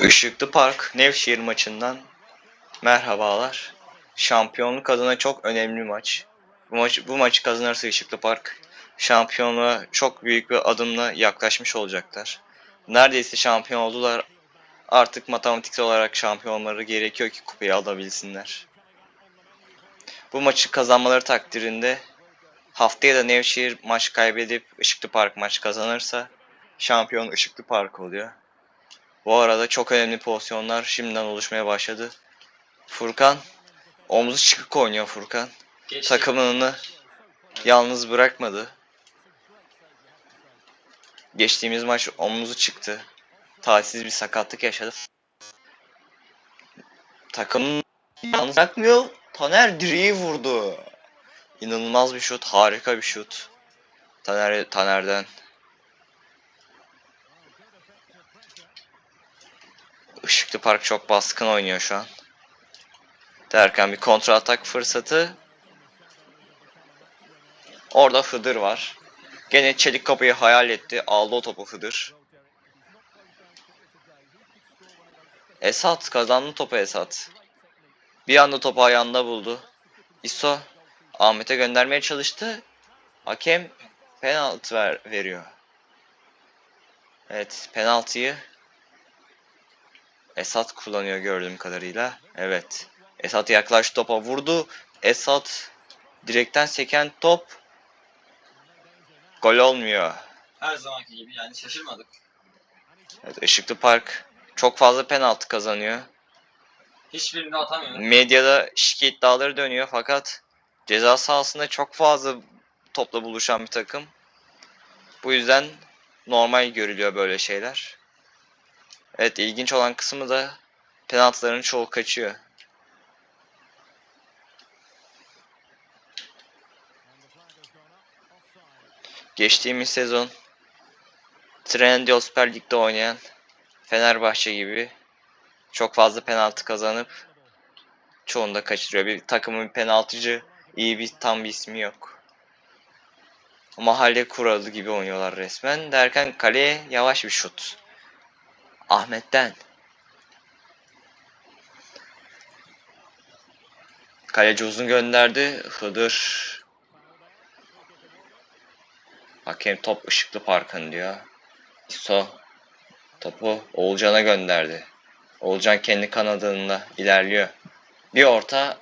Işıklı Park Nevşehir maçından merhabalar. Şampiyonluk adına çok önemli maç. Bu maç bu maçı kazanırsa Işıklı Park şampiyonluğa çok büyük bir adımla yaklaşmış olacaklar. Neredeyse şampiyon oldular. Artık matematiksel olarak şampiyon olmaları gerekiyor ki kupayı alabilsinler. Bu maçı kazanmaları takdirinde haftaya da Nevşehir maç kaybedip Işıklı Park maç kazanırsa şampiyon Işıklı Park oluyor. Bu arada çok önemli pozisyonlar şimdiden oluşmaya başladı. Furkan omzu çıkık oynuyor Furkan. Geçti. Takımını yalnız bırakmadı. Geçtiğimiz maç omuzu çıktı. Talihsiz bir sakatlık yaşadı. Takım yalnız bırakmıyor. Taner direği vurdu. İnanılmaz bir şut, harika bir şut. Taner Taner'den. Işıklı Park çok baskın oynuyor şu an. Derken bir kontra atak fırsatı. Orada Hıdır var. Gene çelik kapıyı hayal etti. Aldı o topu Hıdır. Esat kazandı topu Esat. Bir anda topu ayağında buldu. İso Ahmet'e göndermeye çalıştı. Hakem penaltı ver, veriyor. Evet penaltıyı Esat kullanıyor gördüğüm kadarıyla. Evet. Esat yaklaştı topa vurdu. Esat direkten seken top gol olmuyor. Her zamanki gibi yani şaşırmadık. Evet, Işıklı Park çok fazla penaltı kazanıyor. Hiçbirini atamıyor. Medyada şike iddiaları dönüyor fakat ceza sahasında çok fazla topla buluşan bir takım. Bu yüzden normal görülüyor böyle şeyler. Evet ilginç olan kısmı da penaltıların çoğu kaçıyor. Geçtiğimiz sezon Trendyol Süper Lig'de oynayan Fenerbahçe gibi çok fazla penaltı kazanıp çoğunu da kaçırıyor. Bir takımın penaltıcı iyi bir tam bir ismi yok. Mahalle kuralı gibi oynuyorlar resmen. Derken kaleye yavaş bir şut. Ahmet'ten. Kaleci uzun gönderdi. Hıdır. Hakem top ışıklı parkın diyor. İso topu Oğulcan'a gönderdi. Oğulcan kendi kanadında ilerliyor. Bir orta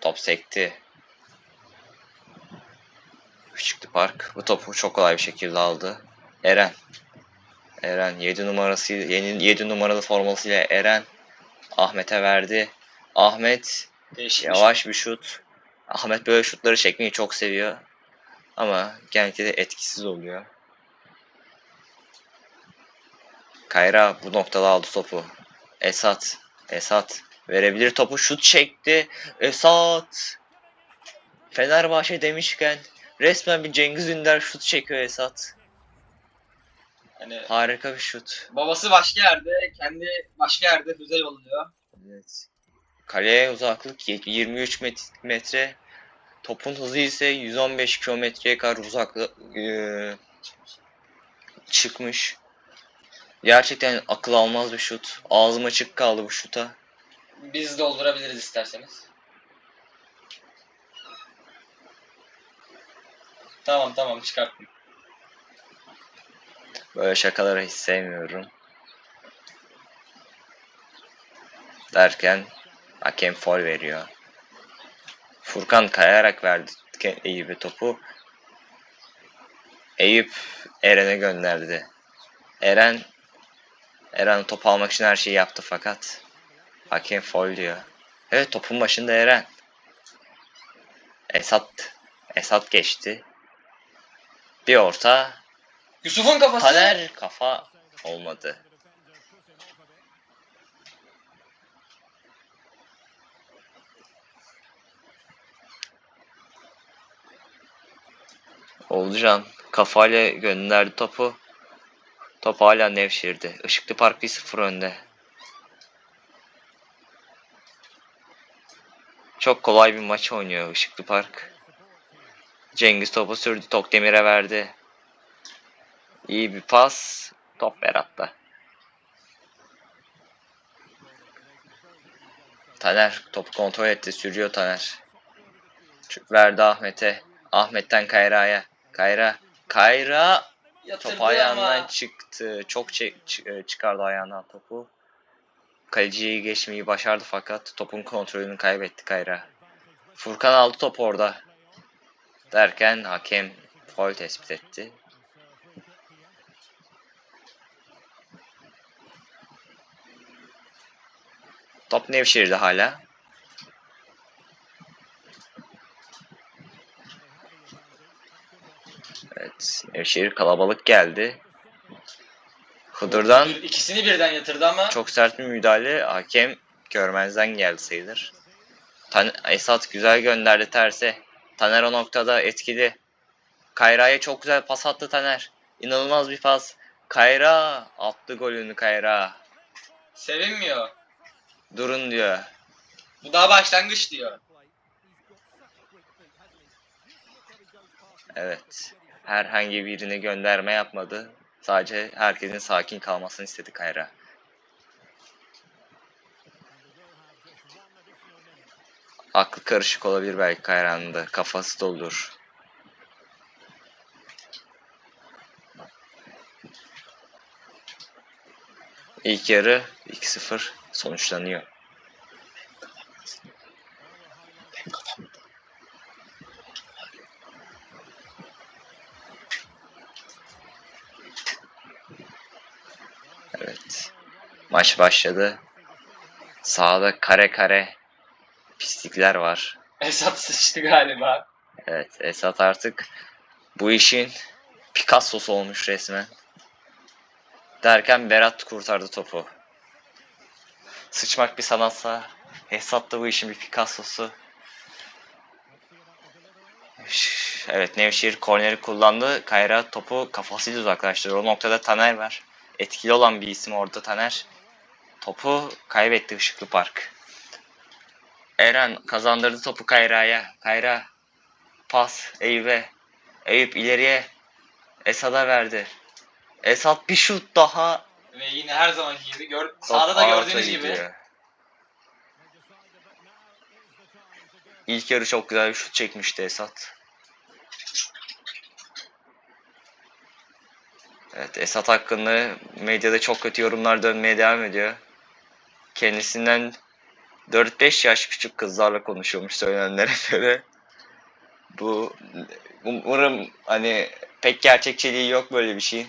top sekti. Işıklı Park bu topu çok kolay bir şekilde aldı. Eren. Eren 7 numarası yeni 7 numaralı formasıyla Eren Ahmet'e verdi. Ahmet Değişik yavaş bir şut. Ahmet böyle şutları çekmeyi çok seviyor. Ama genellikle de etkisiz oluyor. Kayra bu noktada aldı topu. Esat. Esat. Verebilir topu. Şut çekti. Esat. Fenerbahçe demişken resmen bir Cengiz Ünder şut çekiyor Esat. Yani Harika bir şut. babası başka yerde, kendi başka yerde füze yolluyor. Evet. Kaleye uzaklık y- 23 met- metre. Topun hızı ise 115 kilometreye kadar uzaklık eee, çıkmış. Gerçekten akıl almaz bir şut. Ağzım açık kaldı bu şuta. Biz doldurabiliriz isterseniz. Tamam tamam çıkarttım. Böyle şakaları hiç sevmiyorum. Derken hakem foul veriyor. Furkan kayarak verdi Eyüp'e topu. Eyüp Eren'e gönderdi. Eren Eren topu almak için her şeyi yaptı fakat hakem foul diyor. Evet topun başında Eren. Esat Esat geçti. Bir orta Yusuf'un kafası. Taner kafa olmadı. Olcan kafayla gönderdi topu. Top hala Nevşehir'de. Işıklı Park 1-0 önde. Çok kolay bir maç oynuyor Işıklı Park. Cengiz topu sürdü. Tokdemir'e verdi. İyi bir pas. Top Berat'ta. Taner topu kontrol etti. Sürüyor Taner. Verdi Ahmet'e. Ahmet'ten Kayra'ya. Kayra. Kayra top ayağından çıktı. Çok e, çıkardı ayağından topu. Kaleciyi geçmeyi başardı fakat topun kontrolünü kaybetti Kayra. Furkan aldı top orada. Derken hakem faul tespit etti. Top Nevşehir'de hala. Evet, Nevşehir kalabalık geldi. Hıdır'dan İkisini birden yatırdı ama. çok sert bir müdahale. Hakem görmezden geldi sayılır. Tan Esat güzel gönderdi terse. Taner o noktada etkili. Kayra'ya çok güzel pas attı Taner. İnanılmaz bir pas. Kayra attı golünü Kayra. Sevinmiyor. Durun diyor. Bu daha başlangıç diyor. Evet. Herhangi birine gönderme yapmadı. Sadece herkesin sakin kalmasını istedi Kayra. Aklı karışık olabilir belki Kayra'nın da. Kafası doludur. İlk yarı 2-0 sonuçlanıyor. Evet. Maç başladı. Sağda kare kare pislikler var. Esat sıçtı galiba. Evet Esat artık bu işin Picasso'su olmuş resmen. Derken Berat kurtardı topu. Sıçmak bir sanatsa da bu işin bir Picasso'su. Evet Nevşehir korneri kullandı. Kayra topu kafasıyla uzaklaştırdı. O noktada Taner var. Etkili olan bir isim orada Taner. Topu kaybetti Işıklı Park. Eren kazandırdı topu Kayra'ya. Kayra Pas Eyüp'e. Eyüp ileriye. Esad'a verdi. Esad bir şut daha. Ve yine her zamanki gibi gör sağda da gördüğünüz gibi. gidiyor. İlk yarı çok güzel bir şut çekmişti Esat. Evet Esat hakkında medyada çok kötü yorumlar dönmeye devam ediyor. Kendisinden 4-5 yaş küçük kızlarla konuşuyormuş söylenenlere göre. Bu umarım hani pek gerçekçiliği yok böyle bir şeyin.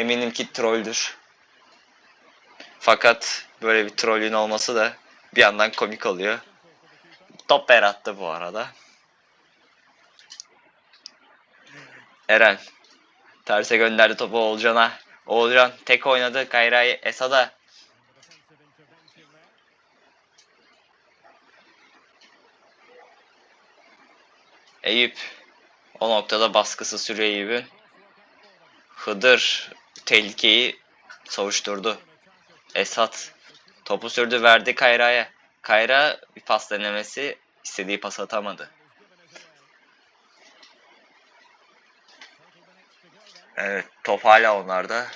Eminim ki trolldür. Fakat böyle bir trollün olması da bir yandan komik oluyor. Top Berat'tı bu arada. Eren. Terse gönderdi topu Oğulcan'a. Oğulcan tek oynadı. Kayra'yı Esad'a. Eyüp. O noktada baskısı sürüyor Eyüp'ün. Hıdır tehlikeyi savuşturdu. Esat topu sürdü verdi Kayra'ya. Kayra bir pas denemesi istediği pas atamadı. Evet top hala onlarda.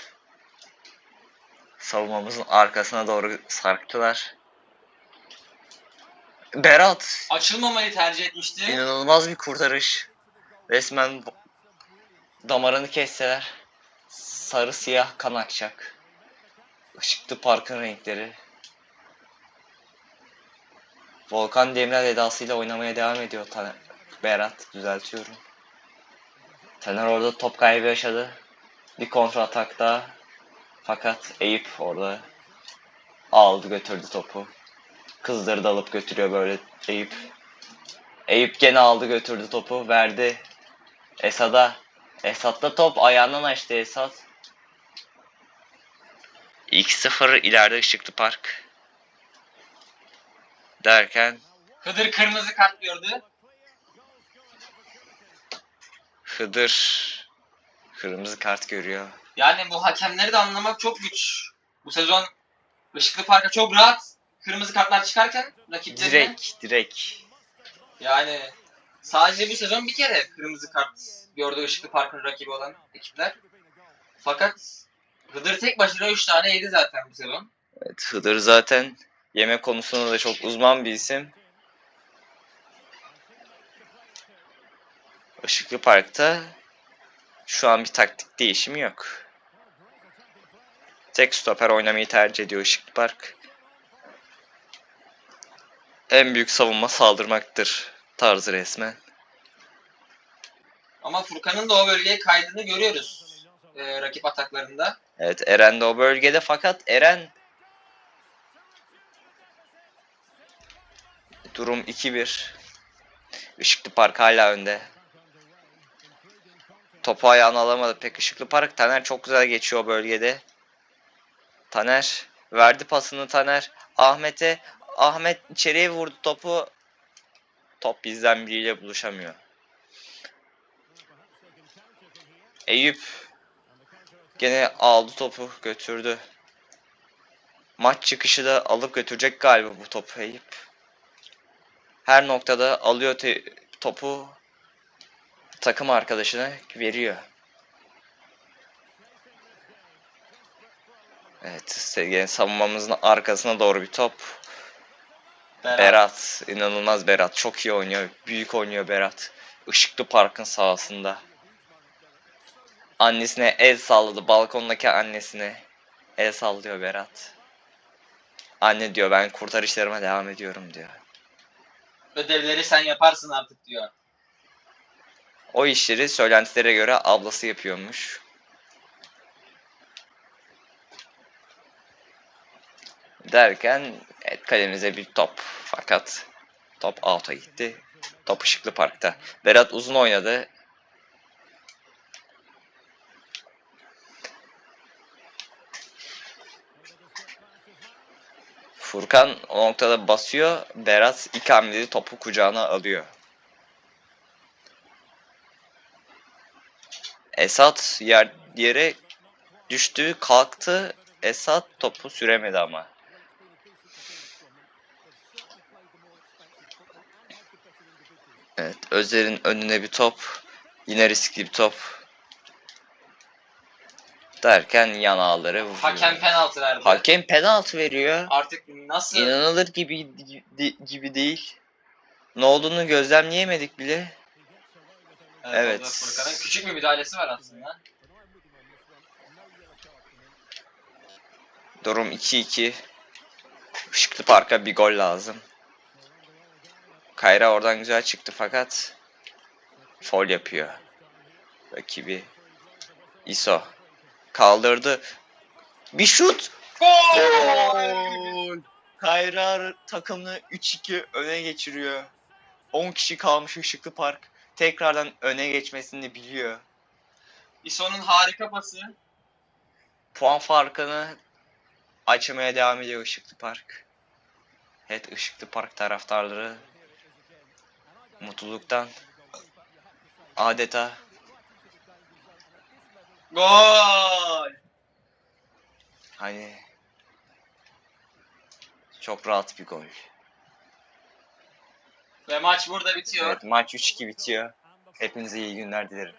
Savunmamızın arkasına doğru sarktılar. Berat Açılmamayı tercih etmişti. İnanılmaz bir kurtarış. Resmen damarını kesseler sarı siyah kan akacak. Işıklı parkın renkleri. Volkan Demirel edasıyla oynamaya devam ediyor Taner. Berat düzeltiyorum. Taner orada top kaybı yaşadı. Bir kontra atakta. Fakat Eyüp orada aldı götürdü topu. Kızdırdı alıp götürüyor böyle Eyüp. Eyüp gene aldı götürdü topu verdi. Esad'a. Esad'da top ayağından açtı Esad. 2-0 ileride Işıklı Park. Derken Hıdır kırmızı kart gördü. Hıdır kırmızı kart görüyor. Yani bu hakemleri de anlamak çok güç. Bu sezon Işıklı Park'a çok rahat kırmızı kartlar çıkarken rakiplerine Direkt direkt. yani sadece bu sezon bir kere kırmızı kart gördü Işıklı Park'ın rakibi olan ekipler. Fakat Hıdır tek başına 3 tane yedi zaten bu sezon. Evet, Hıdır zaten Yemek konusunda da çok uzman bir isim. Işıklı Park'ta şu an bir taktik değişimi yok. Tek stoper oynamayı tercih ediyor Işıklı Park. En büyük savunma saldırmaktır tarzı resmen. Ama Furkan'ın da o bölgeye kaydığını görüyoruz. Ee, rakip ataklarında. Evet Eren de o bölgede fakat Eren durum 2-1. Işıklı Park hala önde. Topu ayağına alamadı pek Işıklı Park. Taner çok güzel geçiyor o bölgede. Taner verdi pasını Taner. Ahmet'e Ahmet içeriye vurdu topu. Top bizden biriyle buluşamıyor. Eyüp Gene aldı topu götürdü. Maç çıkışı da alıp götürecek galiba bu topu Eyüp. Her noktada alıyor topu takım arkadaşına veriyor. Evet, gene savunmamızın arkasına doğru bir top. Berat. Berat, inanılmaz Berat. Çok iyi oynuyor. Büyük oynuyor Berat. Işıklı Park'ın sahasında. Annesine el salladı. Balkondaki annesine el sallıyor Berat. Anne diyor ben kurtarışlarıma devam ediyorum diyor. Ödevleri sen yaparsın artık diyor. O işleri söylentilere göre ablası yapıyormuş. Derken evet, kalemize bir top. Fakat top out'a gitti. Top ışıklı parkta. Berat uzun oynadı. Furkan o noktada basıyor. Berat ilk hamlede topu kucağına alıyor. Esat yer, yere düştü, kalktı. Esat topu süremedi ama. Evet, Özer'in önüne bir top. Yine riskli bir top. Derken yan ağları vuruyor. Hakem penaltı verdi. Hakem penaltı veriyor. Artık nasıl İnanılır gibi gibi değil. Ne olduğunu gözlemleyemedik bile. Evet. Evet. Furkan'ın küçük bir müdahalesi var aslında. Durum 2-2. Işıklı Park'a bir gol lazım. Kayra oradan güzel çıktı fakat foul yapıyor. Rakibi İso kaldırdı. Bir şut. Gol! Kayra takımını 3-2 öne geçiriyor. 10 kişi kalmış Işıklı Park. Tekrardan öne geçmesini biliyor. İso'nun harika pası. Puan farkını açmaya devam ediyor Işıklı Park. Evet Işıklı Park taraftarları mutluluktan adeta Gol! hani çok rahat bir gol. Ve maç burada bitiyor. Evet maç 3-2 bitiyor. Hepinize iyi günler dilerim.